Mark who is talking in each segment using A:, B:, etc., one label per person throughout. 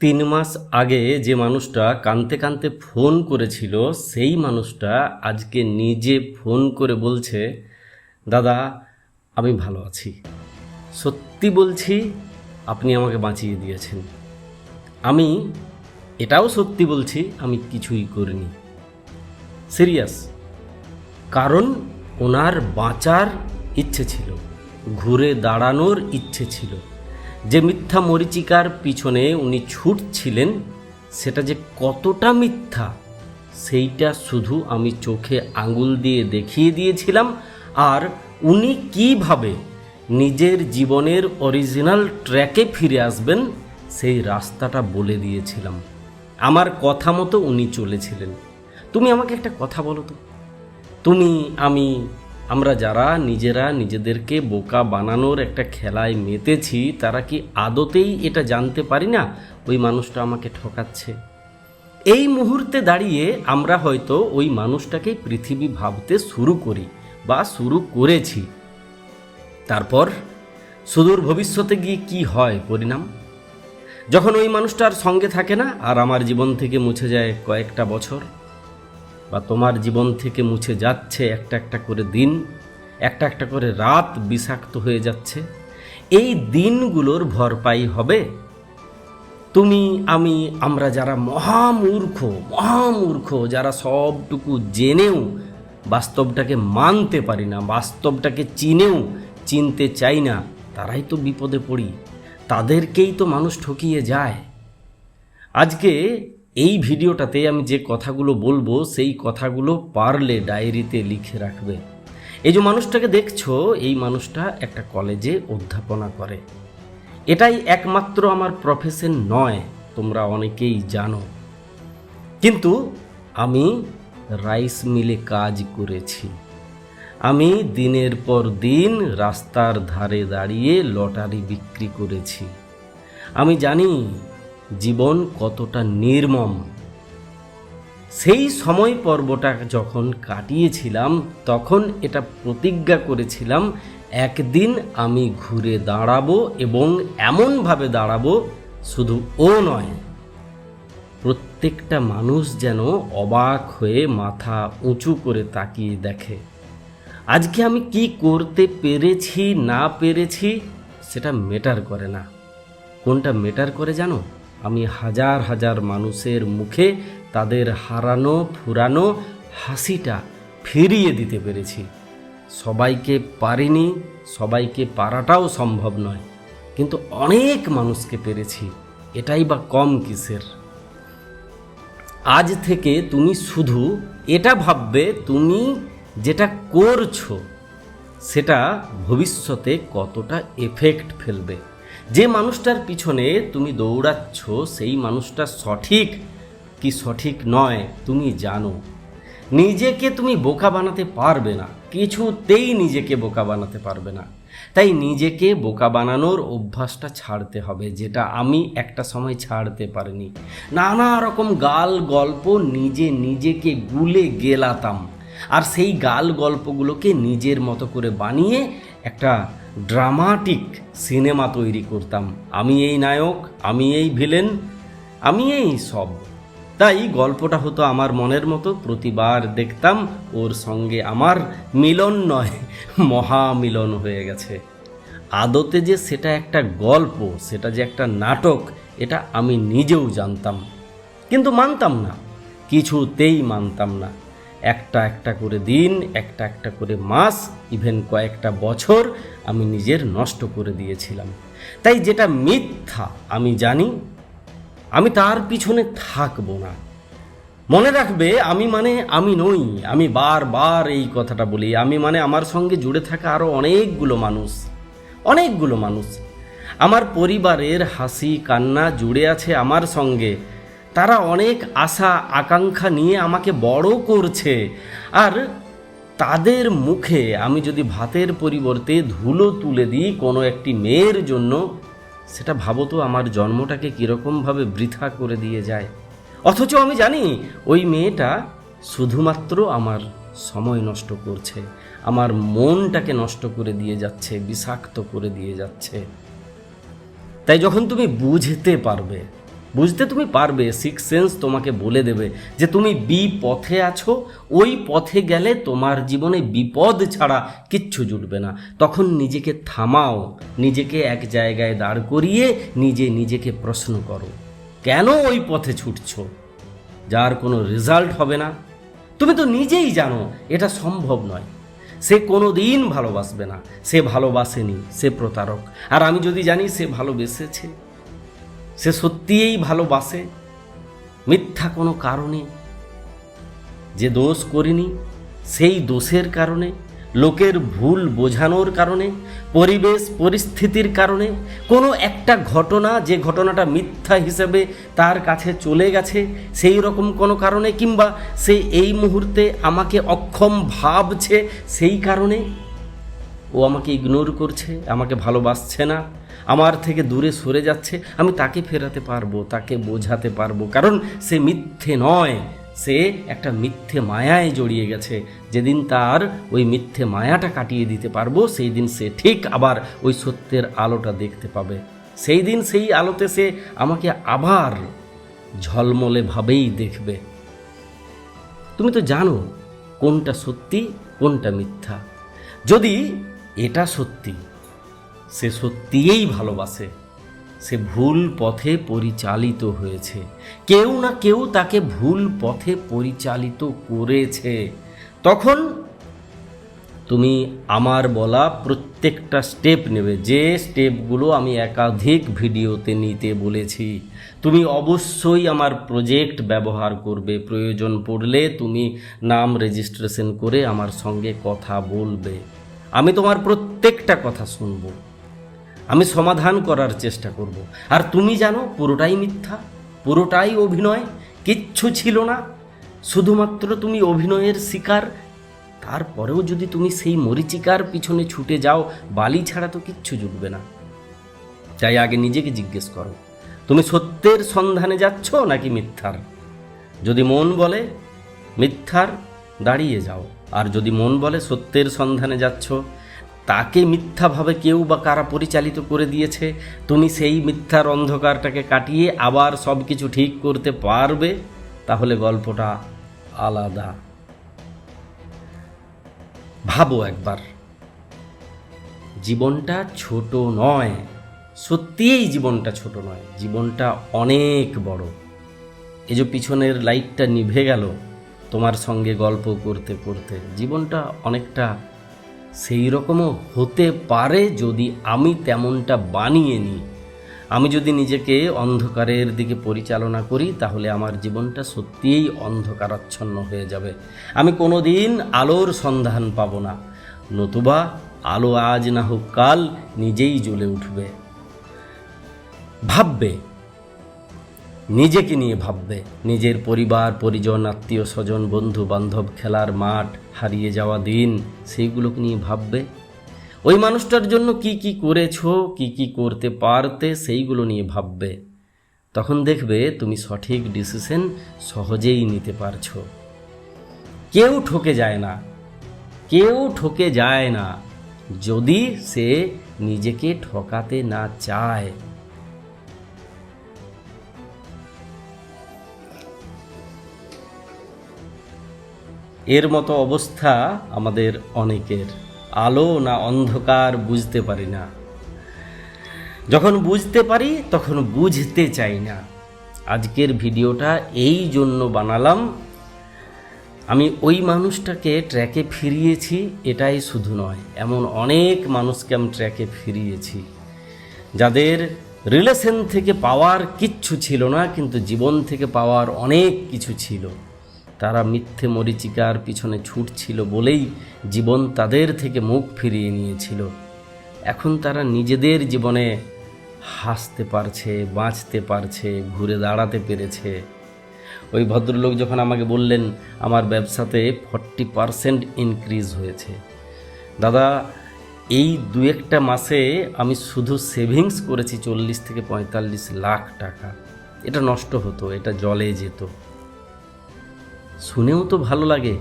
A: তিন মাস আগে যে মানুষটা কানতে কানতে ফোন করেছিল, সেই মানুষটা আজকে নিজে ফোন করে বলছে, দাদা, আমি ভালো আছি। সত্যি বলছি, আপনি আমাকে বাঁচিয়ে দিয়েছেন। আমি এটাও সত্যি বলছি, আমি কিছুই করিনি। সিরিয়াস, কারণ ওনার বাঁচার ইচ্ছে ছিল, ঘুরে দাঁড়ানোর ইচ্ছে ছিল। যে মিথ্যা মরিচিকার পিছনে উনি ছুটছিলেন, সেটা যে কতটা মিথ্যা, সেইটা শুধু আমি চোখে আঙুল দিয়ে দেখিয়ে দিয়েছিলাম। আর উনি কীভাবে নিজের জীবনের অরিজিনাল ট্র্যাকে ফিরে আসবেন, সেই রাস্তাটা বলে দিয়েছিলাম। আমার কথা মতো উনি চলেছিলেন। তুমি আমাকে একটা কথা বলো তো। তুমি, আমি আমরা যারা, নিজেরা, নিজেদেরকে বোকা বানানোর একটা খেলায় মেতেছি, তারা কি আদতেই এটা জানতে পারি না? ওই মানুষটা আমাকে ঠকাচ্ছে। এই মুহূর্তে দাঁড়িয়ে আমরা হয়তো ওই মানুষটাকেই পৃথিবী ভাবতে শুরু করি বা শুরু করেছি। তারপর সুদূর ভবিষ্যতে গিয়ে কি হয় পরিণাম? যখন ওই মানুষটার সঙ্গে থাকে না, আর আমার জীবন থেকে মুছে যায় কয়েকটা বছর বা তোমার জীবন থেকে মুছে যাচ্ছে একটা একটা করে দিন, একটা একটা করে রাত বিষাক্ত হয়ে যাচ্ছে, এই দিনগুলোর ভরপাই হবে। তুমি, আমি, আমরা যারা মহামূর্খ মহামূর্খ, যারা সবটুকু জেনেও বাস্তবটাকে মানতে পারি না, বাস্তবটাকে চিনেও চিনতে চাই না, তারাই তো বিপদে পড়ি, তাদেরকেই তো মানুষ ঠকিয়ে যায়। আজকে এই ভিডিওটাতে আমি যে কথাগুলো বলব, সেই কথাগুলো পারলে ডায়েরিতে লিখে রাখবে। এই যে মানুষটাকে দেখছ, এই মানুষটা একটা কলেজে অধ্যাপনা করে। এটাই একমাত্র আমার প্রফেশন নয়, তোমরা অনেকেই জানো। কিন্তু আমি রাইস মিলে কাজ করেছি। আমি দিনের পর দিন রাস্তার ধারে দাঁড়িয়ে লটারি বিক্রি করেছি। আমি জানি জীবন কতটা নির্মম। সেই সময় পর্বটা যখন কাটিয়েছিলাম, তখন এটা প্রতিজ্ঞা করেছিলাম, একদিন আমি ঘুরে দাঁড়াবো এবং এমনভাবে দাঁড়াবো শুধু ও নয়। প্রত্যেকটা মানুষ যেন অবাক হয়ে মাথা উঁচু করে তাকিয়ে দেখে, আজকে আমি কি করতে পেরেছি, না পেরেছি, সেটা মেটার করে না। কোনটা মেটার করে জানো? আমি হাজার হাজার মানুষের মুখে তাদের হারানো, ফুরানো হাসিটা ফিরিয়ে দিতে পেরেছি। সবাইকে পারিনি, সবাইকে পারাটাও সম্ভব নয়, কিন্তু অনেক মানুষকে পেরেছি, এটাই বা কম কিসের? আজ থেকে তুমি শুধু এটা ভাববে, তুমি যেটা করছ, সেটা ভবিষ্যতে কতটা এফেক্ট ফেলবে। যে মানুষটার পিছনে তুমি দৌড়াচ্ছ, সেই মানুষটা সঠিক কি সঠিক নয় তুমি জানো। নিজেকে তুমি বোকা বানাতে পারবে না, কিছুতেই নিজেকে বোকা বানাতে পারবে না। তাই নিজেকে বোকা বানানোর অভ্যাসটা ছাড়তে হবে, যেটা আমি একটা সময় ছাড়তে পারিনি। নানা রকম গাল গল্প নিজে নিজেকে গুলে গেলাতাম, আর সেই গাল গল্পগুলোকে নিজের মতো করে বানিয়ে একটা ড্রামাটিক সিনেমা তৈরি করতাম। আমি এই নায়ক, আমি এই ভিলেন আমি এই সব। তাই গল্পটা হতো আমার মনের মতো, প্রতিবার দেখতাম ওর সঙ্গে আমার মিলন নয়, মহামিলন হয়ে গেছে। আদতে যে সেটা একটা গল্প, সেটা যে একটা নাটক, এটা আমি নিজেও জানতাম। কিন্তু মানতাম না, কিছুতেই মানতাম না। একটা একটা করে দিন, একটা একটা করে মাস ইভেন কয়েকটা বছর আমি নিজের নষ্ট করে দিয়েছিলাম। তাই যেটা মিথ্যা আমি জানি, আমি তার পিছনে থাকব না। মনে রাখবে, আমি মানে আমি নই, আমি বারবার এই কথাটা বলি, আমি মানে আমার সঙ্গে জুড়ে থাকা আরও অনেকগুলো মানুষ অনেকগুলো মানুষ। আমার পরিবারের হাসি কান্না জুড়ে আছে আমার সঙ্গে তারা অনেক আশা, আকাঙ্ক্ষা নিয়ে আমাকে বড় করছে। আর তাদের মুখে আমি যদি ভাতের পরিবর্তে ধুলো তুলে দিই কোনো একটি মেয়ের জন্য, সেটা ভাবো তো আমার জন্মটাকে কীরকমভাবে বৃথা করে দিয়ে যায়। অথচ আমি জানি ওই মেয়েটা শুধুমাত্র আমার সময় নষ্ট করছে, আমার মনটাকে নষ্ট করে দিয়ে যাচ্ছে, বিষাক্ত করে দিয়ে যাচ্ছে। তাই যখন তুমি বুঝতে পারবে বুঝতে তুমি পারবে সিক্স সেন্স তোমাকে বলে দেবে যে তুমি বি পথে আছো, ওই পথে গেলে তোমার জীবনে বিপদ ছাড়া কিচ্ছু জুটবে না। তখন নিজেকে থামাও, নিজেকে এক জায়গায় দাঁড় করিয়ে নিজে নিজেকে প্রশ্ন করো, কেন ওই পথে ছুটছো? যার কোনো রেজাল্ট হবে না। তুমি তো নিজেই জানো, এটা সম্ভব নয়। সে কোনো দিন ভালোবাসবে না, সে ভালোবাসেনি, সে প্রতারক। আর আমি যদি জানি সে ভালোবেসেছে সে সত্যিই ভালোবাসে। মিথ্যা কোনো কারণে। যে দোষ করিনি, সেই দোষের কারণে। লোকের ভুল বোঝানোর কারণে, পরিবেশ পরিস্থিতির কারণে। কোনো একটা ঘটনা যে ঘটনাটা মিথ্যা হিসেবে তার কাছে চলে গেছে, সেই রকম কোনো কারণে কিংবা সে এই মুহূর্তে আমাকে অক্ষম ভাবছে সেই কারণে। ও আমাকে ইগনোর করছে, আমাকে ভালোবাসছে না। আমার থেকে দূরে সরে যাচ্ছে, আমি তাকে ফেরাতে পারব, তাকে বোঝাতে পারব। কারণ সে মিথ্যে নয়, সে একটা মিথ্যে মায়ায় জড়িয়ে গেছে। যেদিন তার ওই মিথ্যে মায়াটা কাটিয়ে দিতে পারব, সেই দিন সে ঠিক আবার ওই সত্যের আলোটা দেখতে পাবে। সেই দিন সেই আলোতে সে আমাকে আবার ঝলমলে ভাবেই দেখবে। তুমি তো জানো কোনটা সত্যি, কোনটা মিথ্যা। যদি এটা সত্যি সে সত্যিই ভালোবাসে। সে ভুল পথে পরিচালিত হয়েছে। কেউ না কেউ তাকে ভুল পথে পরিচালিত করেছে। তখন তুমি আমার বলা প্রত্যেকটা স্টেপ নেবে। যে স্টেপগুলো আমি একাধিক ভিডিওতে নিতে বলেছি। তুমি অবশ্যই আমার প্রজেক্ট ব্যবহার করবে। প্রয়োজন পড়লে তুমি নাম রেজিস্ট্রেশন করে আমার সঙ্গে কথা বলবে। আমি তোমার প্রত্যেকটা কথা শুনব। আমি সমাধান করার চেষ্টা করব। আর তুমি জানো, পুরোটাই মিথ্যা, পুরোটাই অভিনয়, কিচ্ছু ছিল না। শুধুমাত্র তুমি অভিনয়ের শিকার। তারপরেও যদি তুমি সেই মরিচিকার পিছনে ছুটে যাও, বালি ছাড়া তো কিচ্ছু জুটবে না। তাই আগে নিজেকে জিজ্ঞেস করো, তুমি সত্যের সন্ধানে যাচ্ছ নাকি মিথ্যার? যদি মন বলে মিথ্যার, দাঁড়িয়ে যাও। আর যদি মন বলে সত্যের সন্ধানে যাচ্ছ তাকে মিথ্যাভাবে কেউ বা কারা পরিচালিত করে দিয়েছে, তুমি সেই মিথ্যার অন্ধকারটাকে কাটিয়ে আবার সব কিছু ঠিক করতে পারবে? তাহলে গল্পটা আলাদা। ভাবো একবার। জীবনটা ছোট নয়। সত্যিই জীবনটা ছোট নয়। জীবনটা অনেক বড়। এই যে পিছনের লাইটটা নিভে গেল, তোমার সঙ্গে গল্প করতে করতে জীবনটা অনেকটা সেই রকমও হতে পারে যদি আমি তেমনটা বানিয়ে নিই। আমি যদি নিজেকে অন্ধকারের দিকে পরিচালনা করি, তাহলে আমার জীবনটা সত্যিই অন্ধকারাচ্ছন্ন হয়ে যাবে। আমি কোনো দিন আলোর সন্ধান পাব না, নতুবা আলো আজ না হোক কাল নিজেই জ্বলে উঠবে। ভাববে নিজেকে নিয়ে ভাববে। নিজের পরিবার, পরিজন, আত্মীয়, স্বজন, বন্ধু, বান্ধব, খেলার মাঠ, হারিয়ে যাওয়া দিন, সেইগুলোকে নিয়ে ভাববে। ওই মানুষটার জন্য কি কি করেছ, কি কি করতে পারতে, সেইগুলো নিয়ে ভাববে। তখন দেখবে তুমি সঠিক ডিসিশন সহজেই নিতে পারছ। কেউ ঠকে যায় না। কেউ ঠকে যায় না। যদি সে নিজেকে ঠকাতে না চায় এর মতো অবস্থা আমাদের অনেকের। আলো না অন্ধকার বুঝতে পারি না। যখন বুঝতে পারি, তখন বুঝতে চাই না। আজকের ভিডিওটা এই জন্য বানালাম। আমি ওই মানুষটাকে ট্র্যাকে ফিরিয়েছি, এটাই শুধু নয়, এমন অনেক মানুষকে আমি ট্র্যাকে ফিরিয়েছি। যাদের রিলেশন থেকে পাওয়ার কিচ্ছু ছিল না, কিন্তু জীবন থেকে পাওয়ার অনেক কিছু ছিল। তারা মিথ্যে মরিচিকার পিছনে ছুটছিল বলেই জীবন তাদের থেকে মুখ ফিরিয়ে নিয়েছিল। এখন তারা নিজেদের জীবনে হাসতে পারছে, বাঁচতে পারছে, ঘুরে দাঁড়াতে পেরেছে। ওই ভদ্রলোক যখন আমাকে বললেন, আমার ব্যবসাতে ফর্টি পারসেন্ট ইনক্রিজ হয়েছে। দাদা, এই দু একটা মাসে আমি শুধু সেভিংস করেছি চল্লিশ থেকে পঁয়তাল্লিশ লাখ টাকা। এটা নষ্ট হতো, এটা জলে যেত। শুনেও তো ভালো লাগে।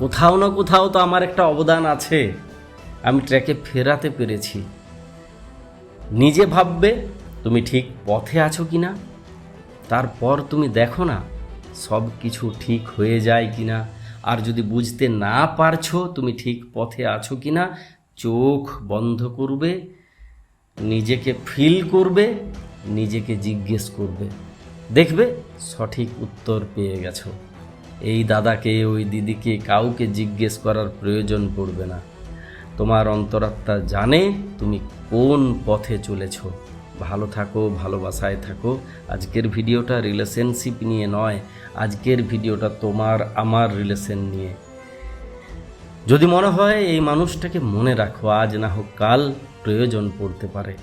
A: কোথাও না কোথাও তো আমার একটা অবদান আছে। আমি ট্র্যাকে ফেরাতে পেরেছি। নিজে ভাববে তুমি ঠিক পথে আছো কি না তারপর তুমি দেখো না, সব কিছু ঠিক হয়ে যায় কি না আর যদি বুঝতে না পারছ তুমি ঠিক পথে আছো কি না চোখ বন্ধ করবে, নিজেকে ফিল করবে, নিজেকে জিজ্ঞেস করবে। দেখবে সঠিক উত্তর পেয়ে গেছো। এই দাদাকে, ওই দিদিকে কাউকে জিজ্ঞেস করার প্রয়োজন পড়বে না। তোমার অন্তরাত্মা জানে তুমি কোন পথে চলেছো। ভালো থাকো, ভালোবাসায় থাকো। আজকের ভিডিওটা রিলেশনশিপ নিয়ে নয়, আজকের ভিডিওটা তোমার, আমার রিলেশন নিয়ে। যদি মনে হয় এই মানুষটাকে মনে রাখো, আজ না হোক কাল প্রয়োজন পড়তে পারে।